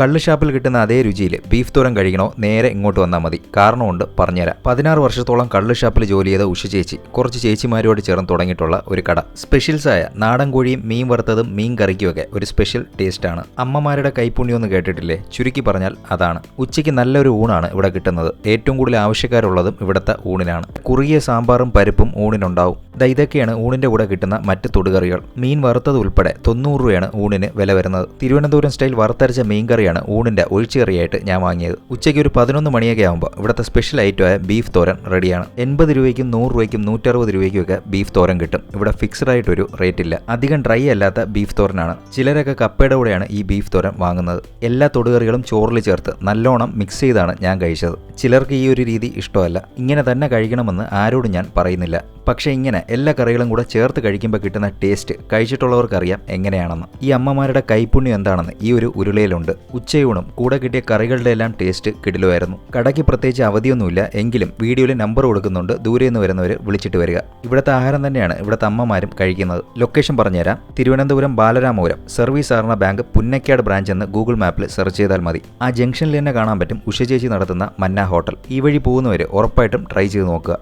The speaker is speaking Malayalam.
കള്ള് ഷാപ്പിൽ കിട്ടുന്ന അതേ രുചിയിൽ ബീഫ് തോരൻ കഴിക്കണോ? നേരെ ഇങ്ങോട്ട് വന്നാൽ മതി. കാരണമുണ്ട് പറഞ്ഞുതരാം. പതിനാറ് വർഷത്തോളം കള്ള് ഷാപ്പിൽ ജോലി ചെയ്ത ഉഷ ചേച്ചി കുറച്ച് ചേച്ചിമാരോട് ചേർന്ന് തുടങ്ങിയിട്ടുള്ള ഒരു കട. സ്പെഷ്യൽസായ നാടൻ കോഴിയും മീൻ വറുത്തതും മീൻ കറിക്കുമൊക്കെ ഒരു സ്പെഷ്യൽ ടേസ്റ്റാണ്. അമ്മമാരുടെ കൈപ്പുണ്യം കേട്ടിട്ടില്ലേ? ചുരുക്കി പറഞ്ഞാൽ അതാണ്. ഉച്ചയ്ക്ക് നല്ലൊരു ഊണാണ് ഇവിടെ കിട്ടുന്നത്. ഏറ്റവും കൂടുതൽ ആവശ്യക്കാരുള്ളതും ഇവിടുത്തെ ഊണിനാണ് കുറുകിയ സാമ്പാറും പരിപ്പും ഊണിനുണ്ടാവും. ഇതൊക്കെയാണ് ഊണിന്റെ കൂടെ കിട്ടുന്ന മറ്റ് തൊടുകറികൾ. മീൻ വറുത്തത് ഉൾപ്പെടെ തൊണ്ണൂറ് രൂപയാണ് ഊണിന് വില വരുന്നത്. തിരുവനന്തപുരം സ്റ്റൈൽ വറുത്തരച്ച മീൻ കറിയാണ് ഊണിന്റെ ഒഴിച്ചുകറിയായിട്ട് ഞാൻ വാങ്ങിയത്. ഉച്ചയ്ക്ക് ഒരു പതിനൊന്ന് മണിയൊക്കെ ആകുമ്പോൾ ഇവിടുത്തെ സ്പെഷ്യൽ ഐറ്റമായ ബീഫ് തോരൻ റെഡിയാണ് എൺപത് രൂപയ്ക്കും നൂറ് രൂപയ്ക്കും നൂറ്ററുപത് രൂപയ്ക്കും ഒക്കെ ബീഫ് തോരൻ കിട്ടും. ഇവിടെ ഫിക്സ്ഡ് ആയിട്ടൊരു റേറ്റ് ഇല്ല. അധികം ഡ്രൈ അല്ലാത്ത ബീഫ് തോരനാണ്. ചിലരൊക്കെ കപ്പയുടെ കൂടെയാണ് ഈ ബീഫ് തോരൻ വാങ്ങുന്നത്. എല്ലാ തൊടുകറികളും ചോറിൽ ചേർത്ത് നല്ലോണം മിക്സ് ചെയ്താണ് ഞാൻ കഴിച്ചത്. ചിലർക്ക് ഈ ഒരു രീതി ഇഷ്ടമല്ല. ഇങ്ങനെ തന്നെ കഴിക്കണമെന്ന് ആരോടും ഞാൻ പറയുന്നില്ല. പക്ഷേ ഇങ്ങനെ എല്ലാ കറികളും കൂടെ ചേർത്ത് കഴിക്കുമ്പോൾ കിട്ടുന്ന ടേസ്റ്റ് കഴിച്ചിട്ടുള്ളവർക്കറിയാം എങ്ങനെയാണെന്ന്. ഈ അമ്മമാരുടെ കൈപ്പുണ്യം എന്താണെന്ന് ഈ ഒരു ഉരുളയിലുണ്ട്. ഉച്ചയൂണും കൂടെ കിട്ടിയ കറികളുടെ എല്ലാം ടേസ്റ്റ് കിടിലുമായിരുന്നു. കടയ്ക്ക് പ്രത്യേകിച്ച് അവധിയൊന്നുമില്ല. എങ്കിലും വീഡിയോയിൽ നമ്പർ കൊടുക്കുന്നുണ്ട്. ദൂരെ നിന്ന് വരുന്നവർ വിളിച്ചിട്ട് വരിക. ഇവിടുത്തെ ആഹാരം തന്നെയാണ് ഇവിടുത്തെ അമ്മമാരും കഴിക്കുന്നത്. ലൊക്കേഷൻ പറഞ്ഞുതരാം. തിരുവനന്തപുരം ബാലരാമപുരം. സർവീസ് സഹകരണ ബാങ്ക് പുന്നക്കാട് ബ്രാഞ്ച് എന്ന് ഗൂഗിൾ മാപ്പിൽ സെർച്ച് ചെയ്താൽ മതി. ആ ജംഗ്ഷനിൽ തന്നെ കാണാൻ പറ്റും ഉഷ ചേച്ചി നടത്തുന്ന മന്ന ഹോട്ടൽ. ഈ വഴി പോകുന്നവർ ഉറപ്പായിട്ടും ട്രൈ ചെയ്ത് നോക്കുക.